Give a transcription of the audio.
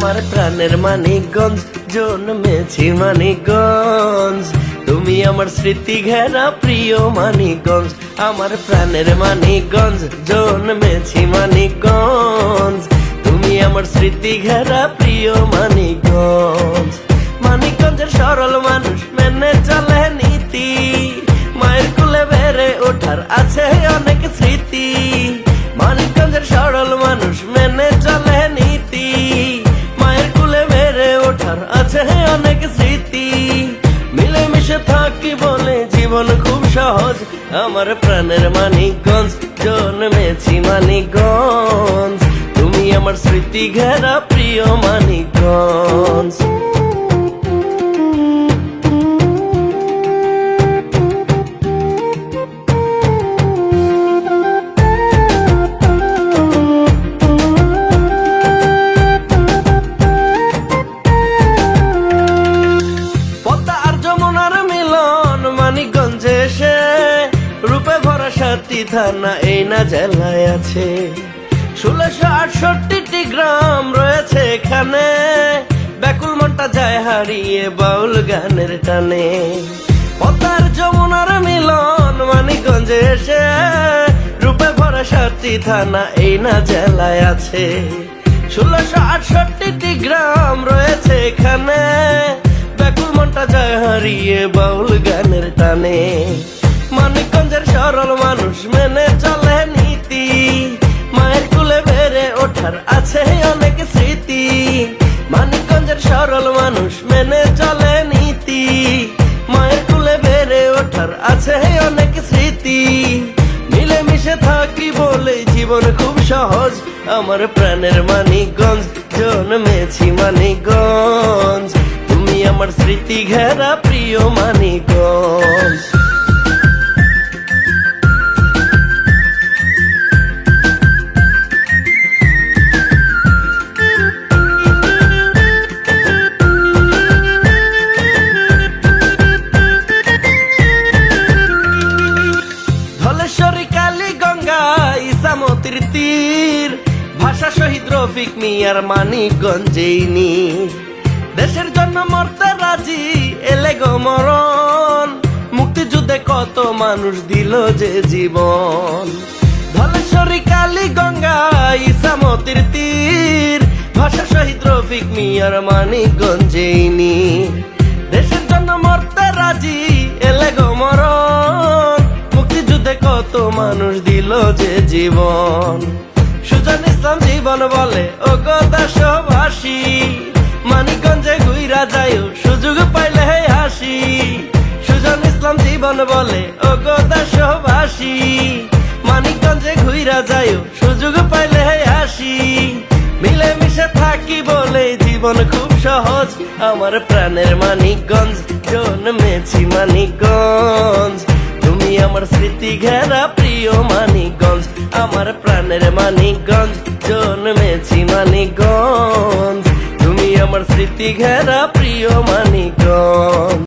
আমার প্রাণের মানিকগঞ্জ, জন্মেছি মানিকগঞ্জ। তুমি আমার স্মৃতি ঘেরা প্রিয় মানিকগঞ্জ, আমার প্রাণের মানিকগঞ্জ, জন্মেছি মানিকগঞ্জ। তুমি আমার স্মৃতি ঘেরা প্রিয় মানিকগঞ্জ। মানিকগঞ্জের সরল মানুষ মেনে চলে নীতি, মায়ের কুলে বেড়ে ওঠার আছে অনেক স্মৃতি। জীবন খুব সহজ আমার প্রাণের মানিকগঞ্জ জন্মেছি মানিকগঞ্জ। তুমি আমার স্মৃতি ঘেরা প্রিয় মানিকগঞ্জ। সাতটি থানা এই না জেলায় আছে। ষোলোশো আটষট্টি গ্রাম রয়েছে এখানে। ব্যাকুল মনটা যায় হারিয়ে বাউল গানের টানে। পদ্মার যমুনার মিলন মানিকগঞ্জে এসে, রূপে ভরা সাতটি থানা এই না জেলায় আছে। ষোলোশো আটষট্টি গ্রাম রয়েছে এখানে। মেনে চলে নীতি। মায়ের কুলে বেড়ে ওঠার আছে অনেক স্মৃতি। মানিকগঞ্জের সরল মানুষ মেনে চলে নীতি। মায়ের কুলে বেড়ে ওঠার আছে অনেক স্মৃতি। মিলেমিশে থাকি বলে জীবন খুব সহজ। আমার প্রাণের মানিকগঞ্জ জন্মেছি মানিকগঞ্জ। তুমি আমার স্মৃতি ঘেরা প্রিয় মানিকগঞ্জ। ইসামতির তীর। ভাষা শহীদ রফিক মিয়ার মানিকগঞ্জেই নি দেশের জন্য মরতে রাজি, এলে গো মরণ। মুক্তিযুদ্ধে কত মানুষ দিল যে জীবন। ধলেশ্বরী কালী গঙ্গা ইসামতির তীর। ভাষা শহীদ রফিক মিয়ার মানিকগঞ্জেই নি কত মানুষ দিল যে জীবন। সুজন ইসলাম জীবন বলে ও গো দেশবাসী মানিকগঞ্জে গুইরা যায় সুযোগ পাইলে হাসি। সুজন ইসলাম জীবন বলে ও গো দেশবাসী মানিকগঞ্জে ঘুইরা যায় সুযোগ পাইলে হাসি। মিলেমিশে থাকি বলে জীবন খুব সহজ। আমার প্রাণের মানিকগঞ্জ, জন্মেছি মানিকগঞ্জ। আমার স্মৃতি ঘেরা প্রিয় মানিকগঞ্জ, আমার প্রাণের মানিকগঞ্জ, জন্মেছি মানিকগঞ্জ। তুমি আমার স্মৃতি ঘেরা প্রিয় মানিকগঞ্জ।